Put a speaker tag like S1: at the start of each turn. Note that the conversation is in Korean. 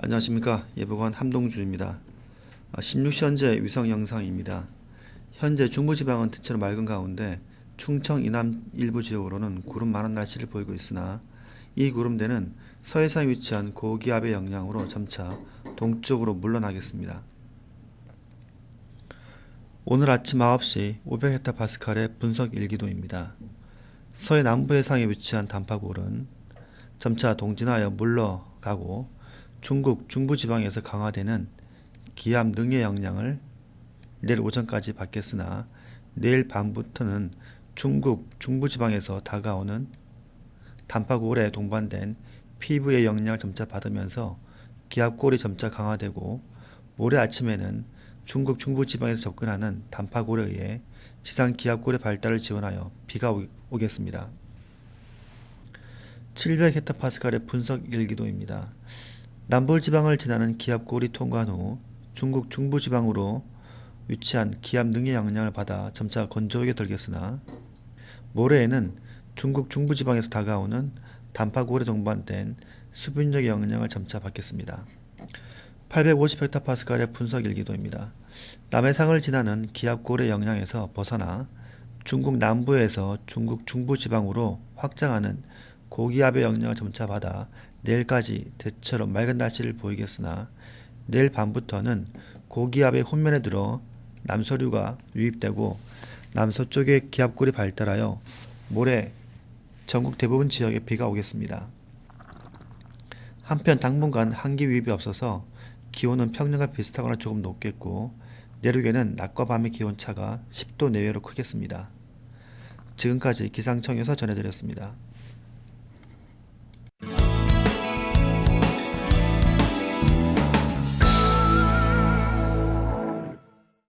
S1: 안녕하십니까 예보관 함동준입니다. 16시현재 위성 영상입니다. 현재 중부지방은 대체로 맑은 가운데 충청 이남 일부 지역으로는 구름 많은 날씨를 보이고 있으나 이 구름대는 서해상에 위치한 고기압의 영향으로 점차 동쪽으로 물러나겠습니다. 오늘 아침 9시 500헥타파스칼의 분석 일기도입니다. 서해 남부 해상에 위치한 단파골은 점차 동진하여 물러가고 중국 중부지방에서 강화되는 기압 능의 영향을 내일 오전까지 받겠으나 내일 밤부터는 중국 중부지방에서 다가오는 단파골에 동반된 피부의 영향을 점차 받으면서 기압골이 점차 강화되고 모레 아침에는 중국 중부지방에서 접근하는 단파골에 의해 지상 기압골의 발달을 지원하여 비가 오- 오겠습니다. 700헥타파스칼의 분석 일기도입니다. 남부지방을 지나는 기압골이 통과한 후 중국 중부지방으로 위치한 기압 능의 영향을 받아 점차 건조하게 들겠으나 모레에는 중국 중부지방에서 다가오는 단파골에 동반된 수분력의 영향을 점차 받겠습니다. 850헥타파스칼의 분석 일기도입니다. 남해상을 지나는 기압골의 영향에서 벗어나 중국 남부에서 중국 중부지방으로 확장하는 고기압의 영향을 점차 받아 내일까지 대체로 맑은 날씨를 보이겠으나 내일 밤부터는 고기압의 혼면에 들어 남서류가 유입되고 남서쪽의 기압골이 발달하여 모레 전국 대부분 지역에 비가 오겠습니다. 한편 당분간 한기 유입이 없어서 기온은 평년과 비슷하거나 조금 높겠고 내륙에는 낮과 밤의 기온차가 10도 내외로 크겠습니다. 지금까지 기상청에서 전해드렸습니다.